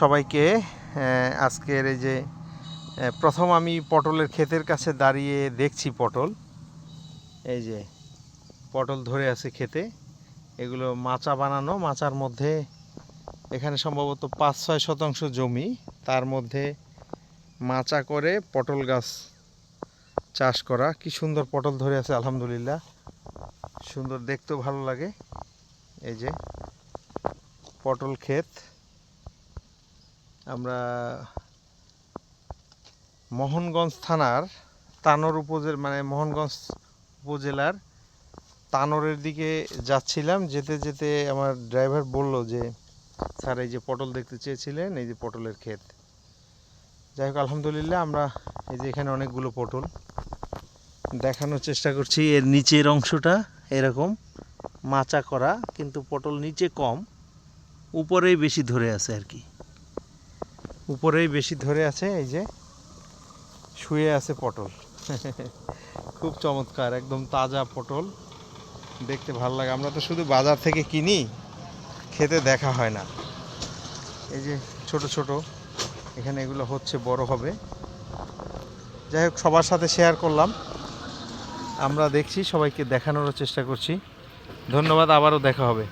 সবাইকে আজকের এই যে প্রথম আমি পটলের ক্ষেতের কাছে দাঁড়িয়ে দেখছি পটল। এই যে, পটল ধরে আছে খেতে। এগুলো মাচা বানানো, মাচার মধ্যে এখানে সম্ভবত পাঁচ ছয় শতাংশ জমি। তার মধ্যে মাচা করে পটল গাছ চাষ করা। কি সুন্দর পটল ধরে আছে, আলহামদুলিল্লাহ। সুন্দর, দেখতেও ভালো লাগে। এই যে, পটল ক্ষেত। আমরা মোহনগঞ্জ থানার তানোর উপজেলা মানে মোহনগঞ্জ উপজেলার তানোরের দিকে যাচ্ছিলাম। যেতে যেতে আমার ড্রাইভার বলল যে, স্যার, এই যে পটল দেখতে চেয়েছিলেন, এই যে পটলের ক্ষেত। যাই হোক, আলহামদুলিল্লাহ আমরা এই যে এখানে অনেকগুলো পটল দেখানোর চেষ্টা করছি। এর নিচের অংশটা এরকম মাচা করা, কিন্তু পটল নিচে কম, উপরেই বেশি ধরে আছে আর কি। উপরেই বেশি ধরে আছে, এই যে শুয়ে আছে পটল। খুব চমৎকার, একদম তাজা পটল। দেখতে ভালো লাগে। আমরা তো শুধু বাজার থেকে কিনি, খেতে দেখা হয় না। এই যে ছোট ছোট, এখানে এগুলো হচ্ছে বড় হবে। যাই হোক, সবার সাথে শেয়ার করলাম। আমরা দেখছি, সবাইকে দেখানোরও চেষ্টা করছি। ধন্যবাদ, আবারও দেখা হবে।